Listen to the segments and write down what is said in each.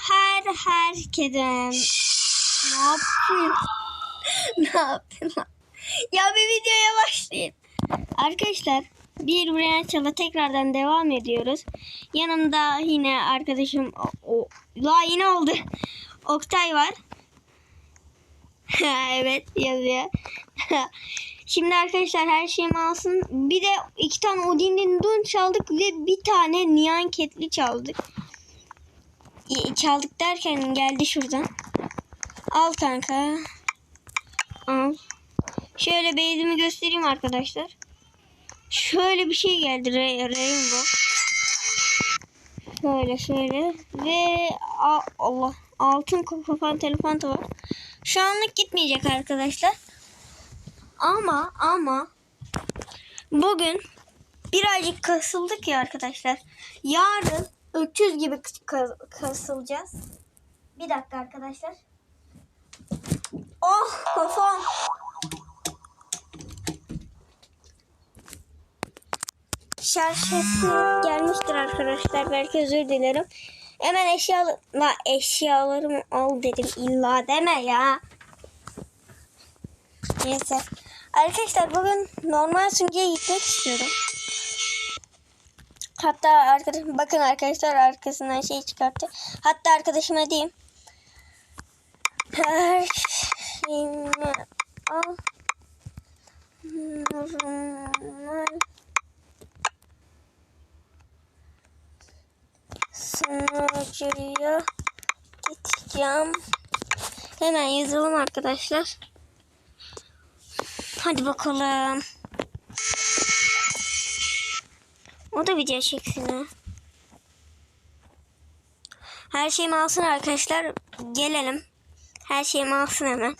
her herkese. Ne yaptın? ne lan? Ya bir videoya başlayayım. Arkadaşlar bir buraya çala tekrardan devam ediyoruz. Yanımda yine arkadaşım o, o la yine oldu. Oktay var. evet yazıyor. Şimdi arkadaşlar her şeyimi alsın. Bir de iki tane Odin'in Dun çaldık ve bir tane Niyan Ketli çaldık. Çaldık derken geldi şuradan. Al kanka. Al. Şöyle base'imi göstereyim arkadaşlar. Şöyle bir şey geldi Rainbow. Şöyle şöyle ve Allah altın kapan telefon var. Şu anlık gitmeyecek arkadaşlar. Ama ama bugün birazcık kasıldık ya arkadaşlar. Yarın öküz gibi kas- kasılacağız. Bir dakika arkadaşlar. Oh kafam. Şarj sesi gelmiştir arkadaşlar. Belki özür dilerim. Hemen eşya la eşyalarımı al dedim. İlla deme ya. Neyse. Arkadaşlar bugün normal süngeye gitmek istiyorum. Hatta arkadaşım bakın arkadaşlar arkasından şey çıkarttı. Hatta arkadaşıma diyeyim. Her şeyimi al. Normal sunucuya gideceğim. Hemen yazalım arkadaşlar. Hadi bakalım. O da video çeksin ha. Her şeyimi alsın arkadaşlar. Gelelim. Her şeyimi alsın hemen.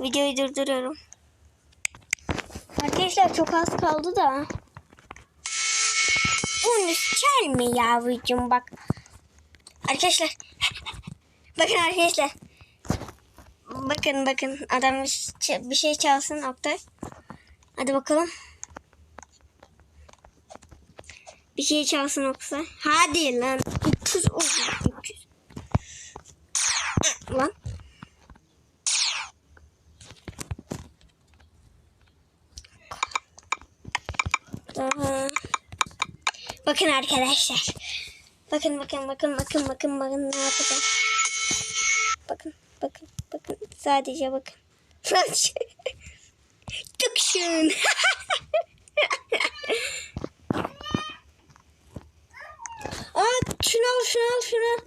Videoyu durduruyorum. Arkadaşlar çok az kaldı da. Bunu çelme yavrucuğum bak. Arkadaşlar. bakın arkadaşlar. Bakın bakın adam bir şey çalsın Oktay. Hadi bakalım. Bir şey çalsın Oktay. Hadi lan. 300 oldu. 300. Lan. Daha. Bakın arkadaşlar. Bakın bakın bakın bakın bakın bakın ne yapacağım. Bakın bakın bakın sadece bakın. Çok şun. Aa şunu al şunu al şunu al.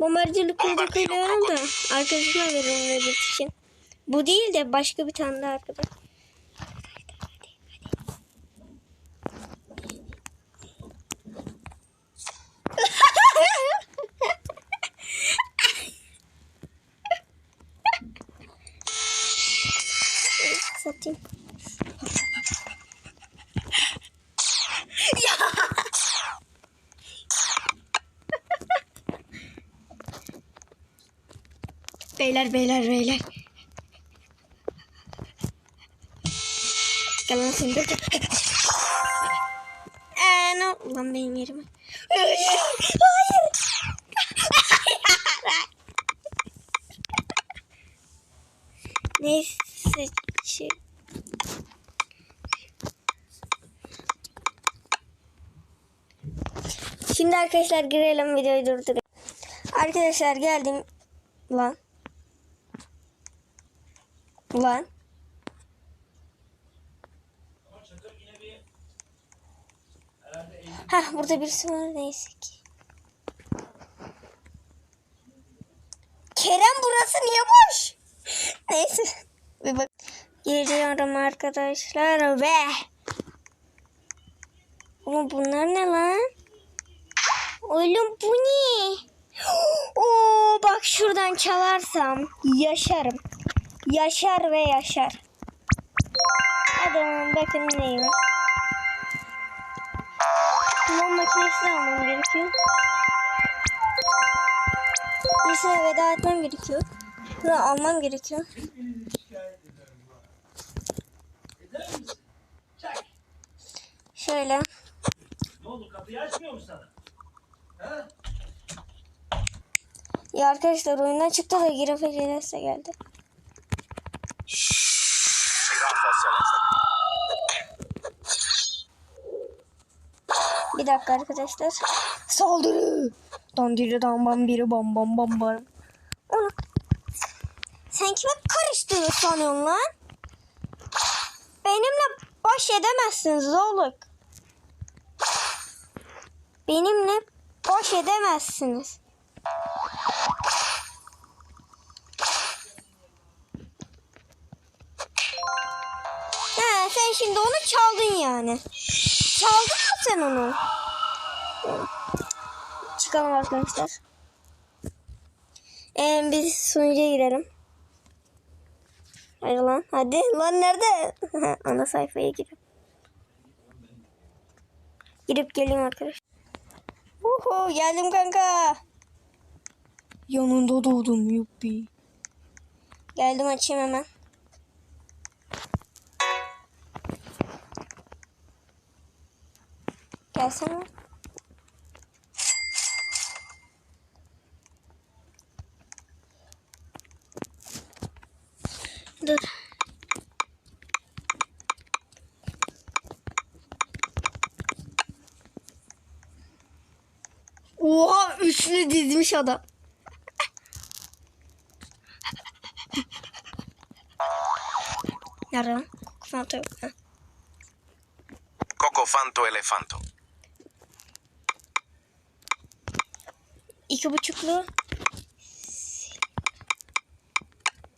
Bombardırlık kılıcı koyuyorum da arkadaşıma veriyorum öbür için. Bu değil de başka bir tane daha arkadaş. Beyler beyler beyler. Gel lan seni de. Eee ne Ulan benim yerime. Hayır. Neyse. Şey. Şimdi arkadaşlar girelim videoyu durdurayım. Arkadaşlar geldim. Lan. Ulan. Heh burada birisi var neyse ki. Kerem burası niye boş? Neyse. Bir bak. Geliyorum arkadaşlar ve Oğlum bunlar ne lan? Oğlum bu ne? Oo bak şuradan çalarsam yaşarım. Yaşar ve yaşar. Hadi bakın neyim. Kullan makinesi de almam gerekiyor. Birisine veda etmem gerekiyor. Bunu almam gerekiyor. Şöyle. Ne oldu kapıyı açmıyor mu sana? Ha? Ya arkadaşlar oyundan çıktı da Girafe Celeste geldi. Dakika arkadaşlar. Saldırı. Dandiri dam bam biri bam bam bam bam. Onu. Sen kime karıştığını sanıyorsun lan? Benimle baş edemezsiniz oğlum. Benimle baş edemezsiniz. He, sen şimdi onu çaldın yani. Çaldın mı sen onu? Çıkalım arkadaşlar. Ee, biz sunucuya girelim. Hadi lan hadi. Lan nerede? Ana sayfaya girip. Girip geleyim arkadaşlar. Uhu geldim kanka. Yanında doğdum yuppi. Geldim açayım hemen. Gelsene. Dur. Oha dizmiş adam. Lan? Fanta yok. Ha. Cocofanto elefanto. İki buçuklu.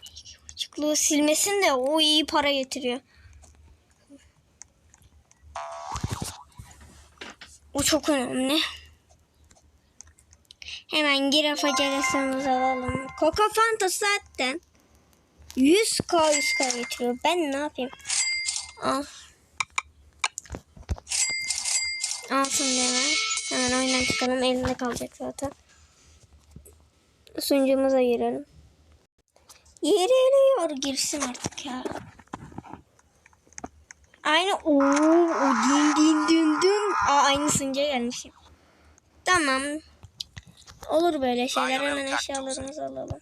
İki buçuklu silmesin de o iyi para getiriyor. O çok önemli. Hemen girafa acelesimizi alalım. Coca Fanta zaten 100k 100k getiriyor. Ben ne yapayım? Al. Al şimdi hemen. Hemen oyundan çıkalım. Elinde kalacak zaten. Sunucumuza girelim. Yeriliyor. Girsin artık ya. Aynı o o din din din din. Aa, aynı sunucuya gelmişim. Tamam. Olur böyle şeyler. Hemen eşyalarımızı alalım.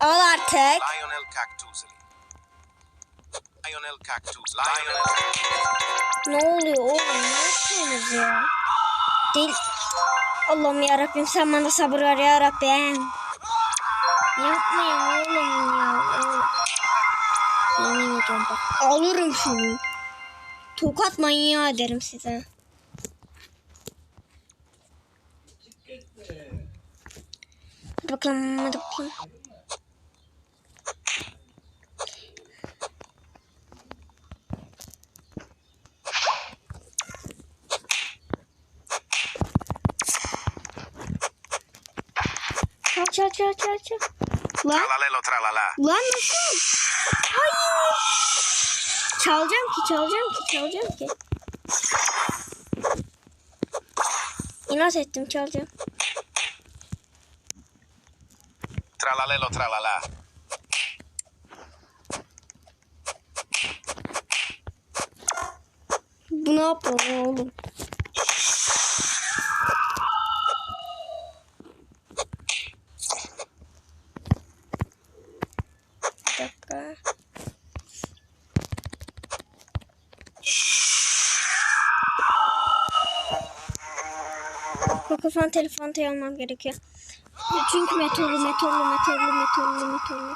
Al artık. Lionel Cactuseli. Lionel Cactus. Lionel Ne oluyor oğlum? Ne yapıyorsunuz ya? Değil. Allah'ım ya Rabbim sen bana sabır ver ya Rabbim. Yapmayın oğlum ya. Yemin ediyorum bak. Alırım şunu. Tokat manyağı ederim size. Hadi bakalım hadi bakalım. Çal çal çal çal çal. Lan, Tralalelo tralala. lan nasıl? Hayır. Çalacağım ki çalacağım ki çalacağım ki. İnat ettim çalacağım. Tralalelo tralala. Bu ne yapıyor oğlum? Bir dakika. Kokofan telefonu almam gerekiyor. Çünkü meteorlu, meteorlu, meteorlu, meteorlu, meteorlu.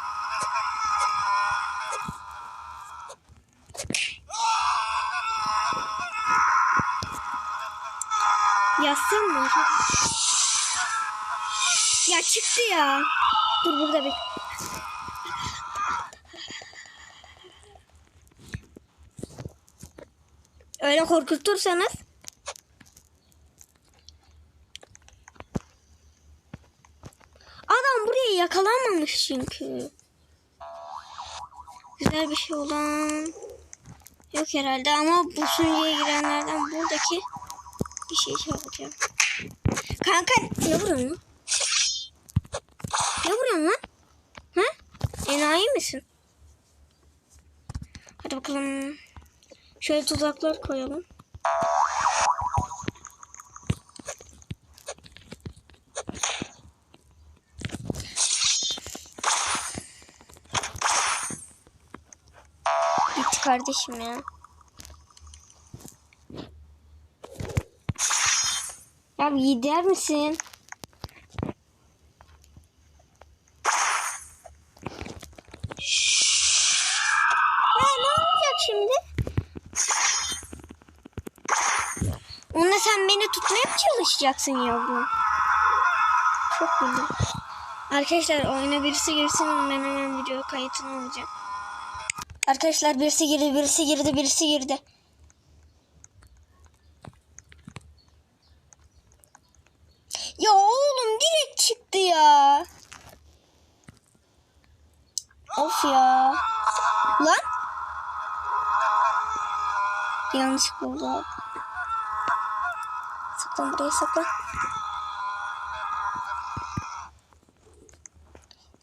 Yazsın mı? Ya çıktı ya. Dur burada bir. Öyle korkutursanız. Adam buraya yakalanmamış çünkü. Güzel bir şey olan yok herhalde ama bu sunucuya girenlerden buradaki bir şey çalacağım. Kanka ne vuruyorsun lan? Ne vuruyorsun lan? Ha? Enayi misin? Hadi bakalım. Şöyle tuzaklar koyalım. Kardeşim ya. Ya gider misin? Ya ne olacak şimdi? Onunla sen beni tutmaya mı çalışacaksın yavrum? Çok güzel. Arkadaşlar oyuna birisi girsin ben hemen video kayıtını alacağım. Arkadaşlar birisi girdi, birisi girdi, birisi girdi. Ya oğlum direkt çıktı ya. Of ya. Lan. Yanlış oldu abi. Saklan buraya saklan.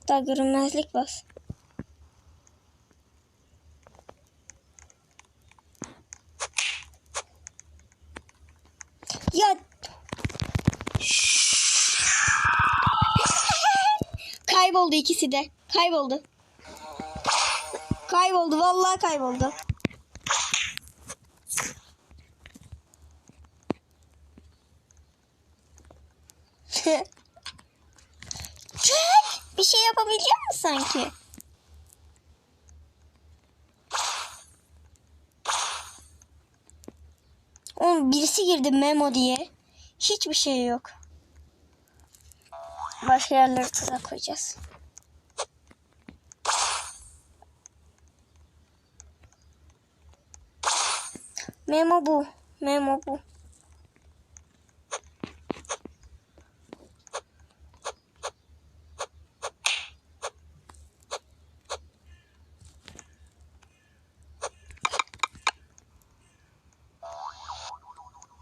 Daha görünmezlik bas. Kayboldu ikisi de. Kayboldu. Kayboldu vallahi kayboldu. Çek! Bir şey yapabiliyor musun sanki? Oğlum birisi girdi Memo diye. Hiçbir şey yok. Başka yerlere tuzak koyacağız. Memo bu. Memo bu.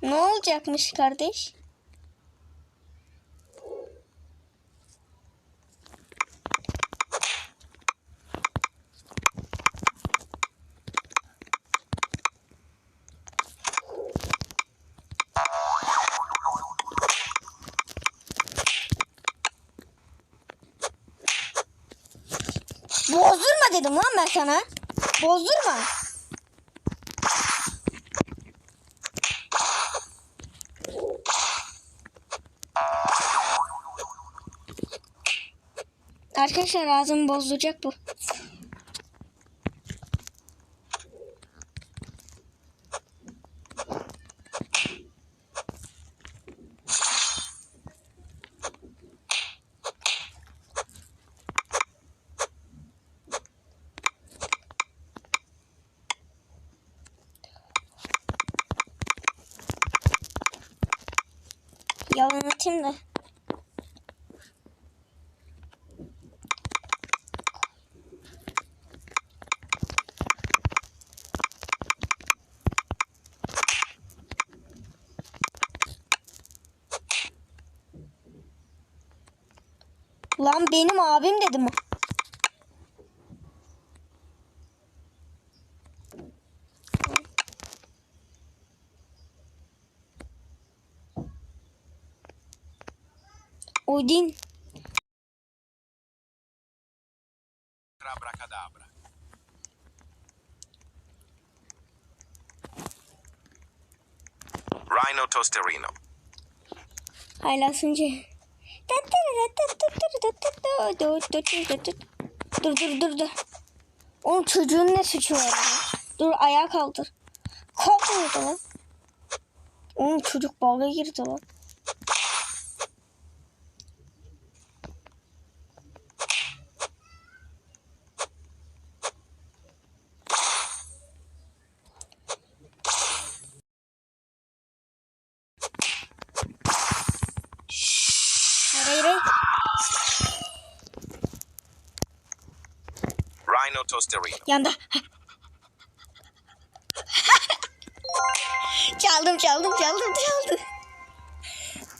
Ne olacakmış kardeş? Bozdurma dedim lan ben sana. Bozdurma. Arkadaşlar ağzımı bozduracak bu. Yalan atayım da. Lan benim abim dedim o. Odin. Abracadabra. Rhino Tosterino. Haylasınca. Dur dur dur dur. Oğlum çocuğun ne suçu var ya? Dur ayağa kaldır. Kalkmıyordu lan. Oğlum çocuk balga girdi lan. Hayır hayır hayır. Rhino Tosterino. Yanda. çaldım çaldım çaldım çaldım.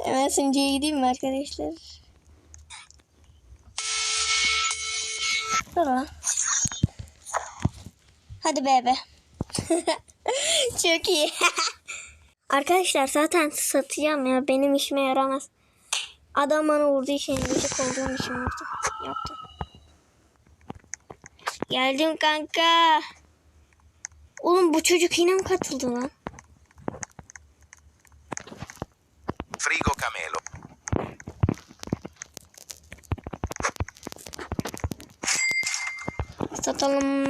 Hemen sunucuya gideyim mi arkadaşlar? Lan. Hadi bebe. Çok iyi. arkadaşlar zaten satacağım ya. Benim işime yaramaz. Adam bana vurduğu için gıcık olduğum için vurdu. Yaptım. Geldim kanka. Oğlum bu çocuk yine mi katıldı lan? Frigo camelo. Satalım.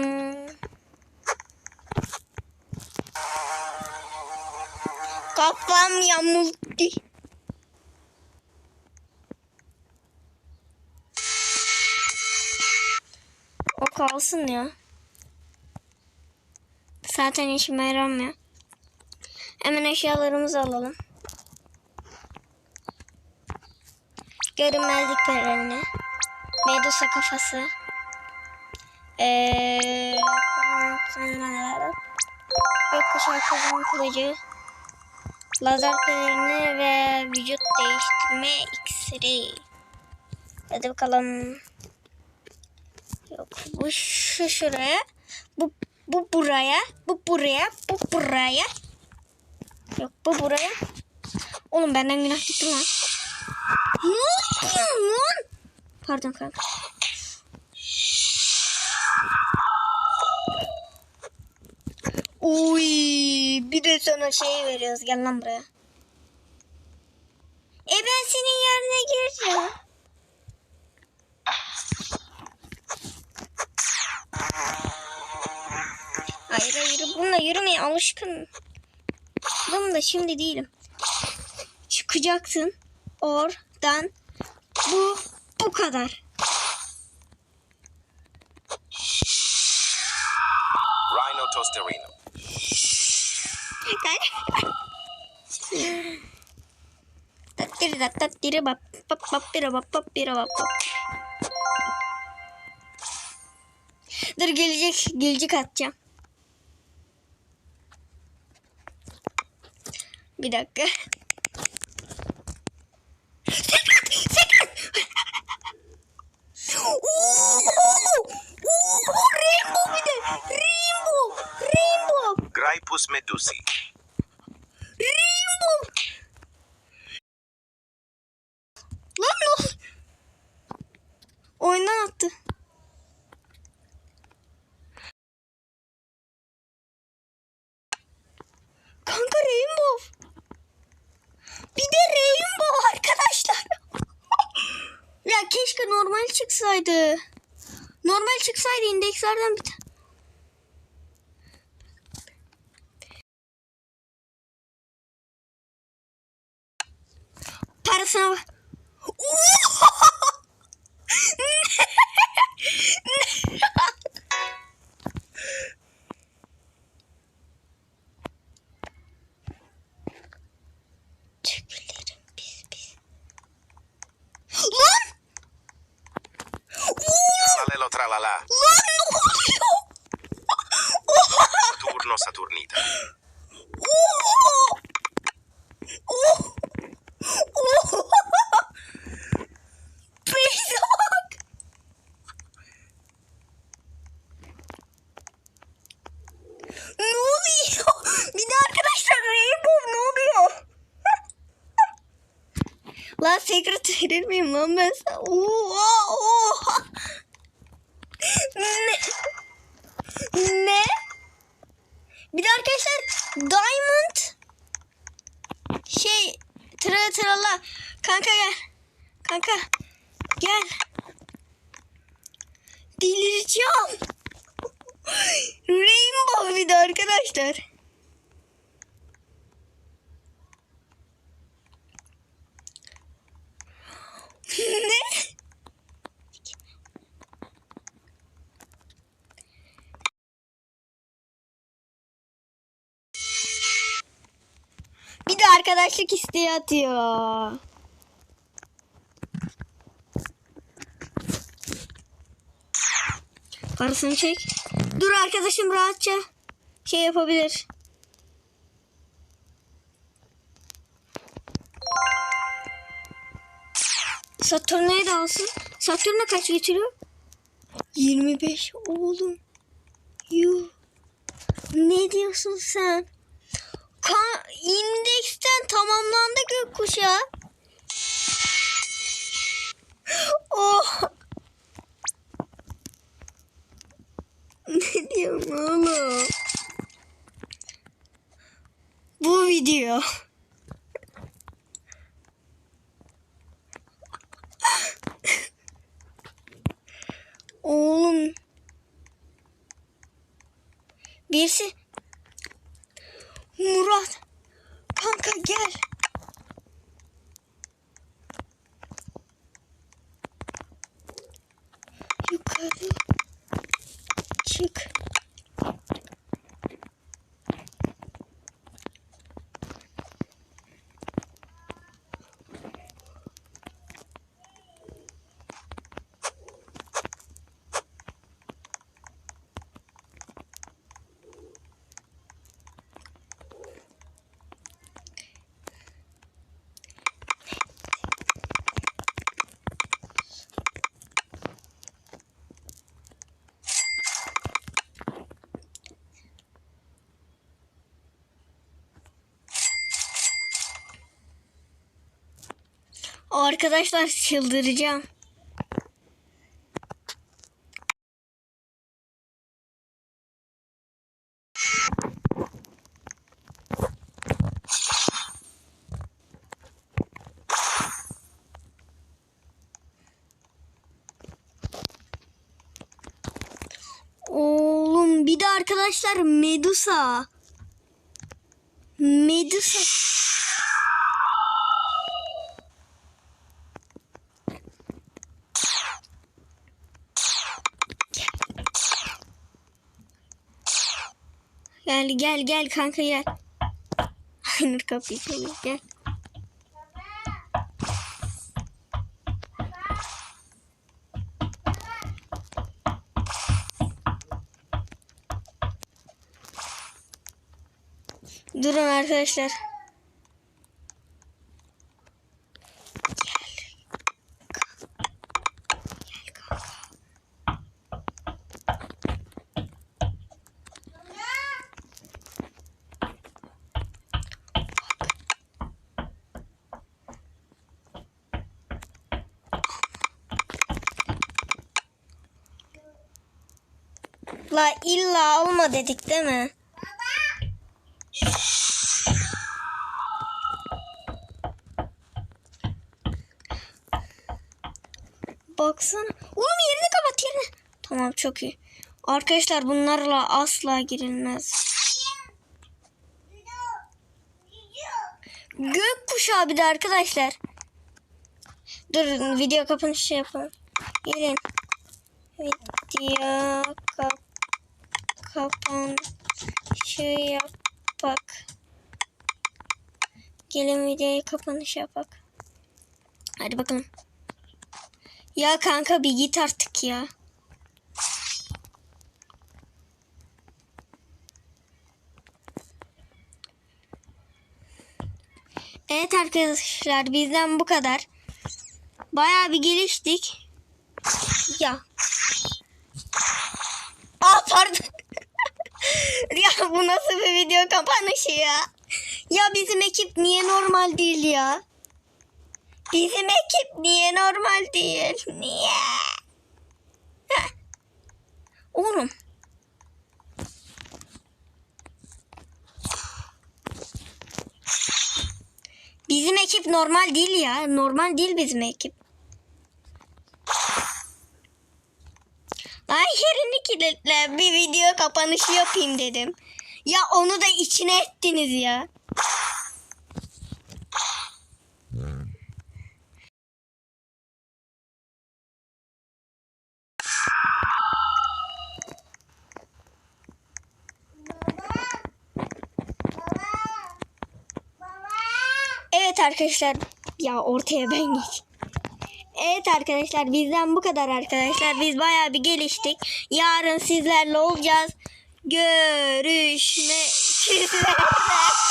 Kafam yamuldu. O kalsın ya. Zaten işime yaramıyor. Hemen eşyalarımızı alalım. Görünmezlik pelerini. Medusa kafası. Eee... Gökkuşağı kızın kılıcı. Lazer pelerini ve vücut değiştirme iksiri. Hadi bakalım. Yok bu şu şuraya. Bu bu buraya. Bu buraya. Bu buraya. Yok bu buraya. Oğlum benden günah gitti lan. Ne yapıyorsun lan? Pardon kanka. Uy, bir de sana şey veriyoruz. Gel lan buraya. E ben senin yerine gireceğim. Hayır hayır bununla yürümeye alışkın. Bunun da şimdi değilim. Çıkacaksın oradan. Bu bu kadar. Rhino Tosterino. Tattiri tat tattiri bap bap bap bira bap bap bira bap bap. Dur gelecek gelecek atacağım. Bir dakika. Sekret! Sekret! Rainbow bir de! Rainbow! Rainbow! Graipus medusi. Rainbow! Lan ne? Oyundan attı. Kanka Rainbow. Bir de Rainbow arkadaşlar. ya keşke normal çıksaydı. Normal çıksaydı indekslerden bir tane. Parasına bak. Tüplerim pis pis. Lan! Tralalelo tralala. Lan ne oluyor? Turno Saturnita. Oh! Oh! Oh! Beyze bak. Ne oluyor? Bir de arkadaşlar Rainbow ne oluyor? Lan secret verir miyim lan ben sana? Ne? Ne? Bir de arkadaşlar Diamond şey tıra tırala kanka gel kanka gel delireceğim Rainbow bir de arkadaşlar ne Bir de arkadaşlık isteği atıyor. Parasını çek. Dur arkadaşım rahatça şey yapabilir. Satürn'e de alsın. Satürn'e kaç getiriyor? 25 oğlum. Yuh. Ne diyorsun sen? Kan, indeksten tamamlandı gökkuşağı. Oh. ne diyorum oğlum? Bu video. Arkadaşlar çıldıracağım. Oğlum bir de arkadaşlar Medusa. Medusa. Gel gel gel kanka gel. Aynur kapıyı çalıyor gel. Durun arkadaşlar. La illa alma dedik değil mi? Baksana. Oğlum yerini kapat yerini. Tamam çok iyi. Arkadaşlar bunlarla asla girilmez. Gök kuşağı bir de arkadaşlar. Dur video kapanışı yapalım. Gelin. Video kap kapanışı yapak. Gelin videoyu kapanış yapak. Hadi bakalım. Ya kanka bir git artık ya. Evet arkadaşlar bizden bu kadar. Bayağı bir geliştik. Ya. Aa pardon. Ya bu nasıl bir video kapanışı ya? Ya bizim ekip niye normal değil ya? Bizim ekip niye normal değil? Niye? Heh. Oğlum. Bizim ekip normal değil ya. Normal değil bizim ekip. Yerini kilitle bir video kapanışı yapayım dedim. Ya onu da içine ettiniz ya. Evet arkadaşlar. Ya ortaya ben geç. Evet arkadaşlar bizden bu kadar arkadaşlar. Biz bayağı bir geliştik. Yarın sizlerle olacağız. Görüşmek üzere.